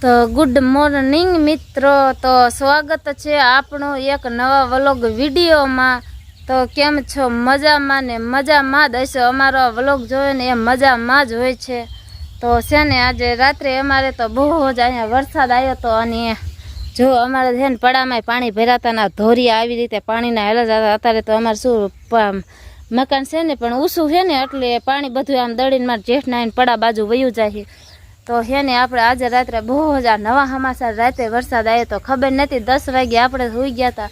તો good morning મિત્રો. તો સ્વાગત છે આપણું એક નવા વ્લોગ વિડીયોમાં. તો કેમ છો? મજામાં ને મજામાં જ હશે? અમારો વ્લોગ જોયો ને એ મજામાં જ હોય છે. તો છે ને આજે રાત્રે અમારે તો બહુ જ અહીંયા વરસાદ આવ્યો તો અને જો અમારે છે ને પડામાં પાણી ભરાતા ના ધોરી આવી રીતે પાણીના હેલા જતા અત્યારે તો અમારે શું મકાન છે ને પણ ઊંચું છે ને એટલે પાણી બધું આમ દળીને મારે જેઠના નાઈને પડા બાજુ વયું જાય છે. તો હે ને આપણે આજે રાત્રે બહુ જ આ નવા સમાચાર રાતે વરસાદ આવ્યો તો ખબર નથી દસ વાગે આપણે સુઈ ગયા હતા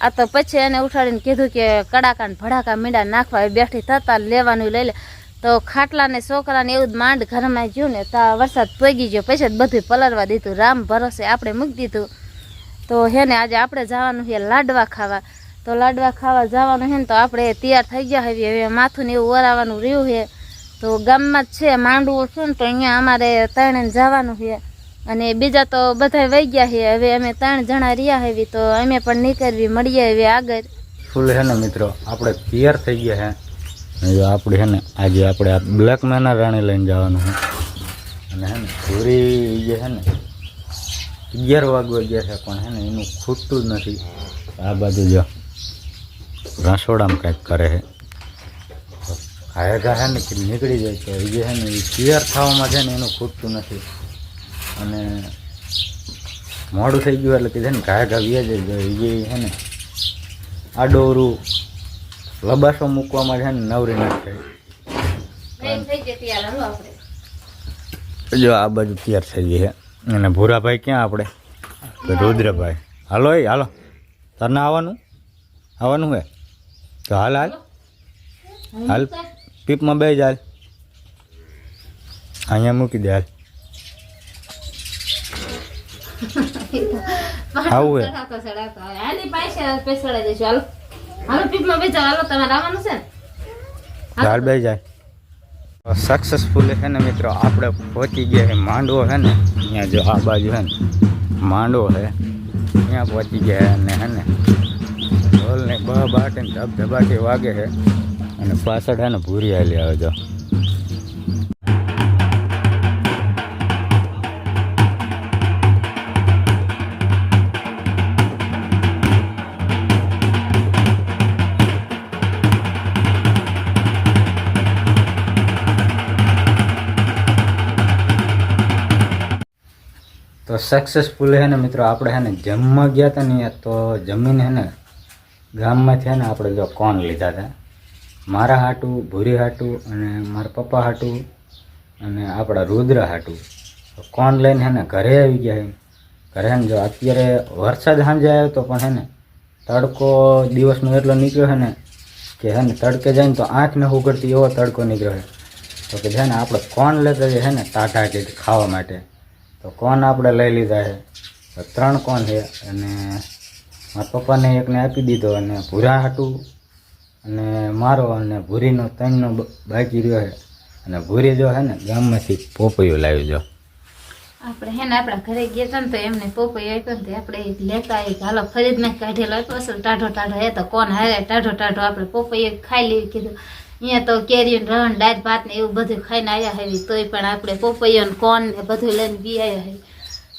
આ તો પછી એને ઉઠાડીને કીધું કે કડાકા ભડાકા મીંડા નાખવા બેઠી થતા લેવાનું લઈ લે. તો ખાટલાને છોકરાને એવું જ માંડ ઘરમાં ગયું ને તા વરસાદ પગી ગયો, પછી જ બધું પલરવા દીધું, રામ ભરોસે આપણે મૂકી દીધું. તો હે ને આજે આપણે જવાનું છે લાડવા ખાવા. તો લાડવા ખાવા જવાનું છે ને તો આપણે તૈયાર થઈ ગયા હવે હવે માથું ને એવું ઓરાવાનું રહ્યું છે. તો ગામમાં જ છે, માંડવું છે ને તો અહીંયા અમારે ત્રણે જવાનું છે. અને બીજા તો બધા વહી ગયા છે, હવે અમે ત્રણ જણા રહ્યા હવે તો અમે પણ નીકળવી, મળીએ હવે આગળ. ફૂલ હે ને મિત્રો? આપણે તૈયાર થઈ ગયા હે જો આપણે હે ને, આજે આપણે આ બ્લેક મેના રાણી લઈને જવાનું છે. અને હે ને પૂરી જે હે ને, અગિયાર વાગવા ગયા છે, પણ હે ને એનું ખૂટતું જ નથી. આ બાજુ જો, રસોડામાં કંઈક કરે છે. તો છે ઘા હે ને નીકળી જાય છે. એ જે છે ને એ તૈયાર થવામાં છે ને એનું ખૂટતું નથી. અને મોડું થઈ ગયું એટલે કે છે ને ઘાએ ઘા વ્યાજ જ જાય. એ જે હે ને આડોરું લબાસો મૂકવામાં છે ને નવરી નાખે. જો આ બાજુ તૈયાર થઈ ગઈ છે. અને ભૂરાભાઈ ક્યાં આપણે? તો રુદ્રભાઈ. હાલો એ હાલો. તને આવવાનું? આવવાનું હે? તો હાલ હાલ. હાલ. પીપમાં બે જ હાલ. અહીંયા મૂકી દે આવું હાલ બે જાય સક્સેસફુલ છે ને મિત્રો. આપણે પહોંચી ગયા છે માંડવો છે ને. અહીંયા જો આ બાજુ છે ને. માંડવો છે અહીંયા પહોંચી ગયા અને હે ને ઢોલ ને. બ બાટે ને ધબ ધબાટી વાગે છે અને પાછળ ને ભૂરી હાલી આવે જો. તો સક્સેસફુલ હે ને મિત્રો, આપણે હે ને જમવા ગયા હતા ને તો જમીન હે ને ગામમાંથી હે ને આપણે જો કોન લીધા હતા. મારા હાટું, ભૂરી હાટું અને મારા પપ્પા હાટું અને આપણા રુદ્ર હાટું. તો કોણ લઈને હે ને ઘરે આવી ગયા એમ? ઘરે છે જો અત્યારે વરસાદ સાંજે આવ્યો તો પણ હે ને તડકો દિવસનો એટલો નીકળ્યો હે ને કે હે ને તડકે જાય ને તો આંખને ઉગડતી એવો તડકો નીકળ્યો હે તો કે છે ને આપણે કોણ લેતા છે ને ટાટા કે ખાવા માટે? તો કોણ આપણે લઈ લીધા છે? તો ત્રણ કોણ છે અને મારા પપ્પાને એકને આપી દીધો અને ભૂરા હાટું અને મારો અને ભૂરીનો ત્રણનો બાકી રહ્યો છે. અને ભૂરી જો હે ને ગામમાંથી પોપૈયું લાવી જો. આપણે હે ને આપણા ઘરે ગયા હતા ને તો એમને પોપૈયો આપ્યો ને આપણે લેતા આવી હાલો ખરીદ ને કાઢેલો હતો અસલ ટાઢો ટાઢો એ તો કોણ હારે? ટાઢો ટાઢો આપણે પોપૈયો ખાઈ લેવી કીધું. અહીંયા તો કેરીઓ રણ દાળ ભાત ને એવું બધું ખાઈને આવ્યા heavy. તોય પણ આપણે પોપૈયો ને કોણ ને બધું લઈને બી આવ્યા હોય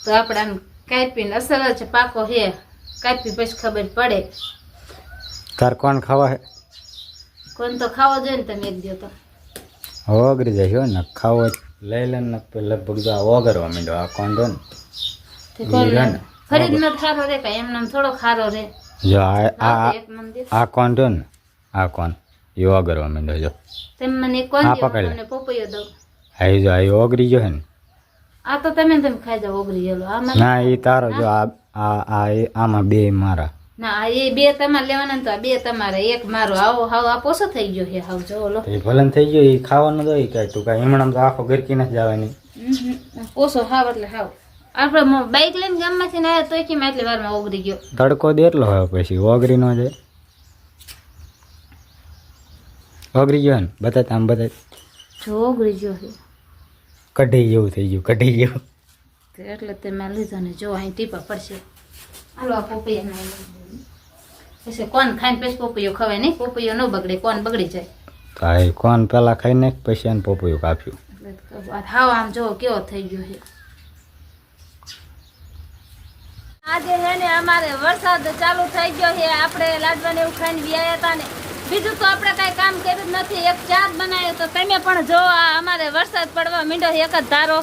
તો આપણે આમ કાપીને અસર જ પાકો હે. કાપી પછી ખબર પડે. તાર કોણ ખાવા છે કોણ તો ખાવો જોઈએ ને તમે એક દો તો. ઓગળી જાય ને ખાવો લઈ લે ને લગભગ તો આ ઓગરવા માંડ્યો આ કોંડો ને. ખરીદ નો ખારો રે કાંઈ એમને થોડો ખારો રે. જો આ આ કોણ ને આ કોણ? એ ઓગરવા માંડ્યો જો. તમે મને કોણ હા. તમને પોપૈયો દઉં. આ જો આ ઓગળી ગયો છે ને. આ તો તમે તમે ખાઈ જાઓ ઓગળી ગયેલો. ના એ તારો જો આ આ આમાં બે મારા. ના એ બે તમારે લેવાના તો આ બે તમારે એક મારો આવો હાવ આ પોસો થઈ ગયો હે હાવ જો લો. એ થઈ ગયો એ ખાવાનું તો એ કાંઈ તું કાંઈ હમણાં તો આખો ગરકી નથી જવાની. ઓછો હાવ એટલે હાવ. આપણે બાઈક લઈને ગામમાંથી ને આવ્યા તોય કેમ આટલી વારમાં ઓગળી ગયો? તડકો દે એટલો હોય પછી ઓગરી નો જાય. ઓગરી ગયો ને બતાય આમ બતાય. જો ઓગળી ગયો છે. કઢી જેવું થઈ ગયું કઢી જેવું. તો એટલે તે મેં લીધો ને જો અહીં ટીપા પડશે. હાલો આ પોપૈયા પછી કોણ ખાઈને પછી પોપૈયો ખવાય નહીં? પોપૈયો ન બગડે કોણ બગડી જાય? તો કોણ પેલા ખાઈ નાખ પછી એને પોપૈયું કાપ્યું. હાવ આમ જો કેવો થઈ ગયો છે. આજે હે ને અમારે વરસાદ ચાલુ થઈ ગયો છે. આપણે લાડવાને એવું ખાઈને વ્યાયા હતા ને. બીજું તો આપણે કાંઈ કામ કર્યું નથી. એક ચા બનાવ્યો તો તમે પણ જો આ અમારે વરસાદ પડવા મીંડો એક જ ધારો.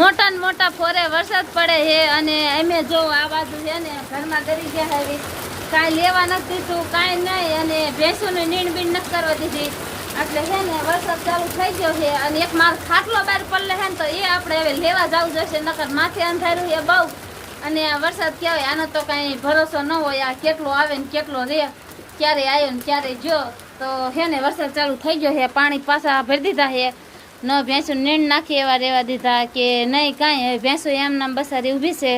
મોટા ને મોટા ફોરે વરસાદ પડે છે અને અમે જો આ બાજુ છે ને ઘરમાં કરી ગયા હવે કાંઈ લેવા નથી દીધું, કાંઈ નહીં. અને ભેંસોને નીણ બીણ નથી કરવા દીધી. એટલે છે ને, વરસાદ ચાલુ થઈ ગયો છે અને એક માર ખાટલો બહાર પડલે છે ને, તો એ આપણે હવે લેવા જવું જશે નકર માથે અંધારું છે બહુ. અને આ વરસાદ કહેવાય આનો તો કાંઈ ભરોસો ન હોય, આ કેટલો આવે ને કેટલો રહે ક્યારે આવ્યો ને ક્યારે જો તો હે ને, વરસાદ ચાલુ થઈ ગયો છે, પાણી પાછા ભરી દીધા છે. ન ભેંસો નીણ નાખી એવા રહેવા દીધા કે નહીં, કાંઈ ભેંસો એમ નામ બસારી ઊભી છે.